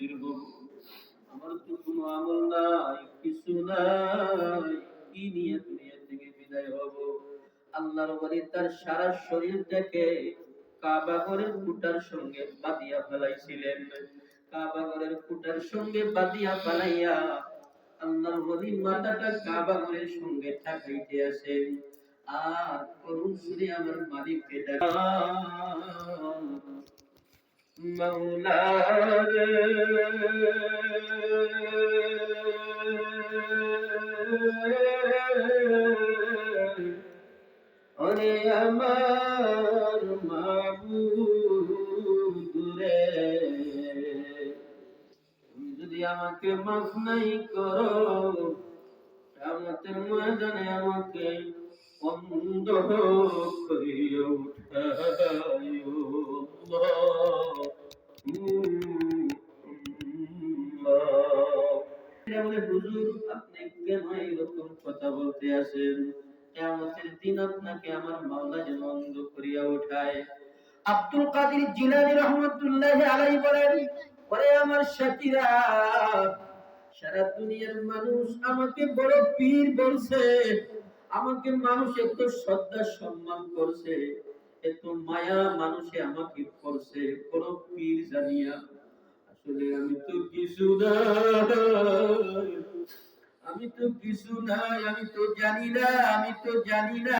হাজির আমার তো কোনো আমল নাই, কিছু নাই। কি নিয়ে দুনিয়া থেকে বিদায় হব? আল্লাহর ওলি তার সারা শরীরটাকে কাবা ঘরের ফুটার সঙ্গে বাঁধিয়া ফেলাইছিলেন। কাবা ঘরের ফুটার সঙ্গে বাঁধিয়া ফেলাইয়া আল্লাহর ওলি মাথাটা কাবা ঘরের সঙ্গে ঠাকাইতে আসেন। আর করুণ সুরে আমার মালিককে ডাকা। মৌলারে ওরে আমার মাবুদ রে যদি আমাকে মাফ নাই করো কামতের ময়দানে আমাকে অন্ধ করিয়া উঠাইও আব্দুল কাদের জিলানী রহমতুল্লাহ আলাই বলেন আমার সাথীরা, সারা দুনিয়ার মানুষ আমাকে বড় পীর বলছে। আমাকে মানুষ এত শ্রদ্ধা সম্মান করছে, এত মায়া মানুষে আমাকে করছে। বড় পীর জানিয়া। আসলে আমি তো কিছু নাই আমি তো কিছু নাই আমি তো জানি না আমি তো জানি না।